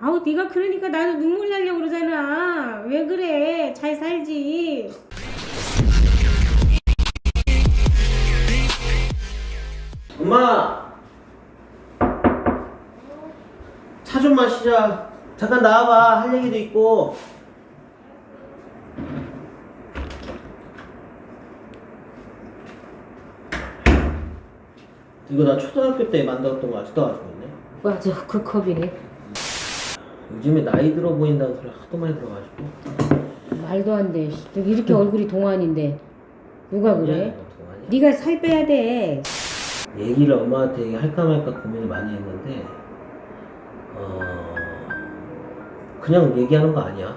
아우 네가 그러니까 나도 눈물 나려고 그러잖아. 왜 그래? 잘 살지. 엄마! 차 좀 마시자. 잠깐 나와봐. 할 얘기도 있고. 이거 나 초등학교 때 만들었던 거 아직도 가지고 있네. 맞아 그 컵이네. 요즘에 나이 들어 보인다는 소리 하도 많이 들어가지고. 말도 안 돼. 이렇게 얼굴이 동안인데 누가 그래? 동안이. 네가 살 빼야 돼. 얘기를 엄마한테 할까 말까 고민을 많이 했는데 어 그냥 얘기하는 거 아니야.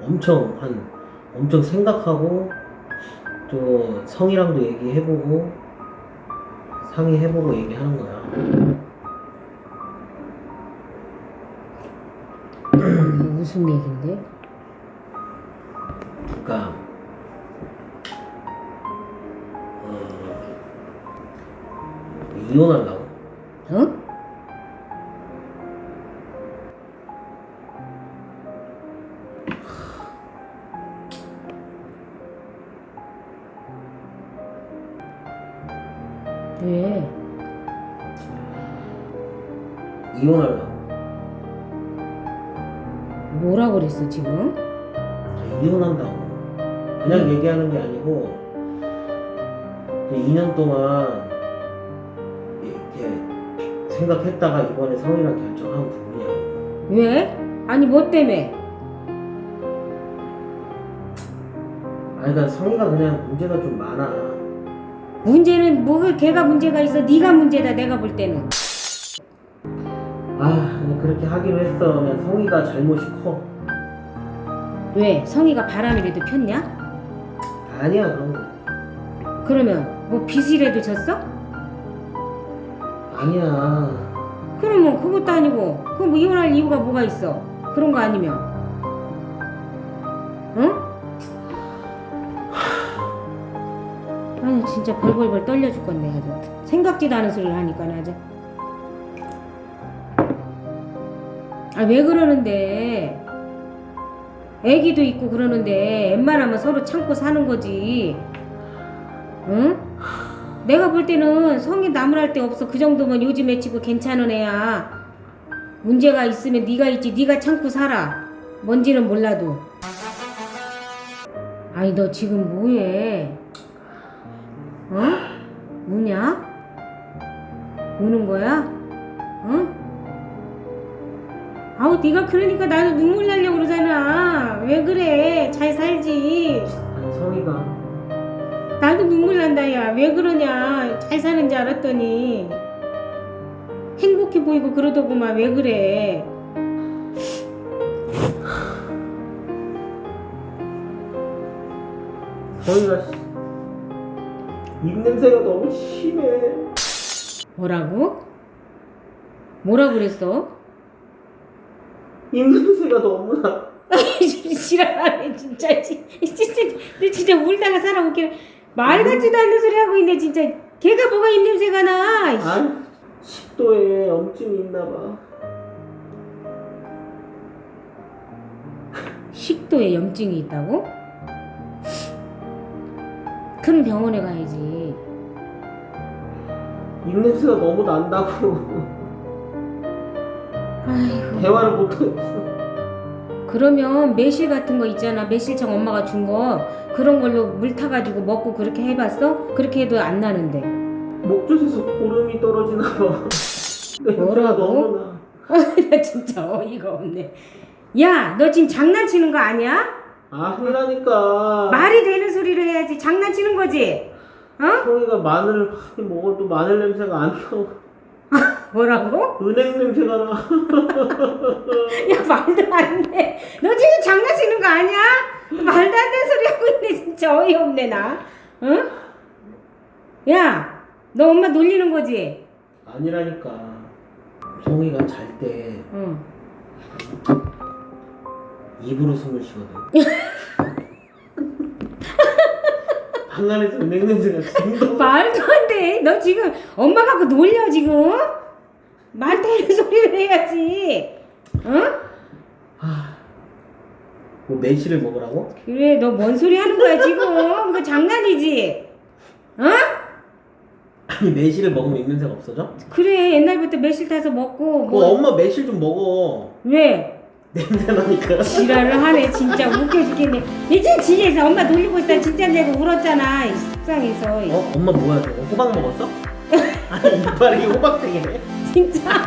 엄청 한 엄청 생각하고 또 성이랑도 얘기해보고 상의해보고 얘기하는 거야. 이게 무슨 얘긴데? 그러니까 어, 이혼하려고. 어? 왜? 이혼하려고. 뭐라 그랬어 지금? 이혼한다고. 그냥 얘기하는 게 아니고 2년 동안 이렇게 생각했다가 이번에 성이랑 결정한 부분이야. 왜? 아니 뭐 때문에? 아니 그러니까 성이가 그냥 문제가 좀 많아. 문제는 뭐가 걔가 문제가 있어? 네가 문제다 내가 볼 때는. 아 그냥 그렇게 하기로 했어. 그냥 성이가 잘못이 커. 왜? 성희가 바람이라도 폈냐? 아니야 그런 거. 그러면 뭐 빚이라도 졌어? 아니야. 그러면 그것도 아니고 그럼 뭐 이혼할 이유가 뭐가 있어? 그런 거 아니면 응? 아니 진짜 벌벌벌 떨려 죽겠네 아주 생각지도 않은 소리를 하니까 아주 아 왜 그러는데 애기도 있고 그러는데 웬만하면 서로 참고 사는 거지 응? 내가 볼 때는 성이 나무랄 데 없어. 그 정도면 요즘에 치고 괜찮은 애야. 문제가 있으면 네가 있지. 네가 참고 살아. 뭔지는 몰라도. 아니 너 지금 뭐해? 어? 우냐? 우는 거야? 응? 아우 네가 그러니까 나도 눈물 나려고 그러잖아. 왜 그래? 잘 살지. 아니 성이가 나도 눈물 난다 야 왜 그러냐 잘 사는 줄 알았더니 행복해 보이고 그러더구만 왜 그래 성이가 입 냄새가 너무 심해. 뭐라고? 뭐라 그랬어? 입 냄새가 너무 나. 지랄하네 진짜 지- 진짜 너 진짜 울다가 살아 웃기네 말 같지도 않는 소리 하고 있네 진짜 걔가 뭐가 입냄새가 나 이씨. 아니 식도에 염증이 있나 봐. 식도에 염증이 있다고? 그럼 병원에 가야지 입 냄새가 너무 난다고. 아이고 대화를 못하겠어. 그러면 매실 같은 거 있잖아. 매실청 엄마가 준 거. 그런 걸로 물 타가지고 먹고 그렇게 해봤어? 그렇게 해도 안 나는데. 목젖에서 고름이 떨어지나 봐. 냄새가 뭐라고? 너무 나. 나 진짜 어이가 없네. 야, 너 지금 장난치는 거 아니야? 아니라니까. 말이 되는 소리를 해야지. 장난치는 거지? 어? 성이가 마늘을 많이 먹어도 마늘 냄새가 안 나. 뭐라고? 은행 냄새가 나. 야, 말도 안 돼. 너 지금 장난치는 거 아니야? 말도 안 되는 소리 하고 있네. 진짜 어이없네, 나. 응? 야, 너 엄마 놀리는 거지? 아니라니까. 성이가 잘 때 응. 입으로 숨을 쉬거든. 방 안에서 은행 냄새가 진동. 말도 안 돼. 너 지금 엄마 갖고 놀려 지금. 말 되는 소리를 해야지. 어? 뭐 매실을 먹으라고? 그래 너 뭔 소리 하는 거야 지금 그거 장난이지 어? 아니 매실을 먹으면 입냄새가 없어져? 그래 옛날부터 매실 타서 먹고 어, 뭐 엄마 매실 좀 먹어 왜? 냄새 나니까 지랄을 하네 진짜 웃겨 죽겠네 이제 지에서 엄마 놀리고 있다 진짜 내고 울었잖아 이 속상해서 어? 엄마 뭐야 저거 호박 먹었어? 아니 이빨이 호박색이네 진짜.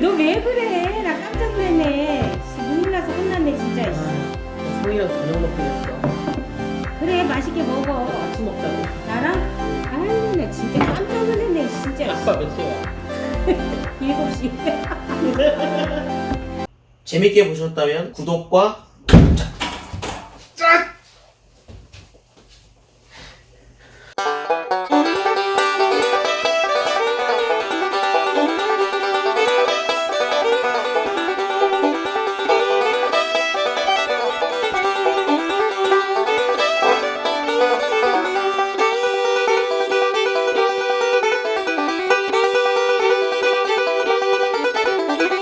너 왜 그래? 나 깜짝 놀랐네. 씨, 눈물 나서 혼났네 진짜. 씨. 아, 성이랑 저녁 먹기겠어. 그래 맛있게 먹어. 같이 먹자고. 나랑? 아유 나 진짜 깜짝 놀랐네 진짜. 아빠 몇 시야? 일곱 시 재밌게 보셨다면 구독과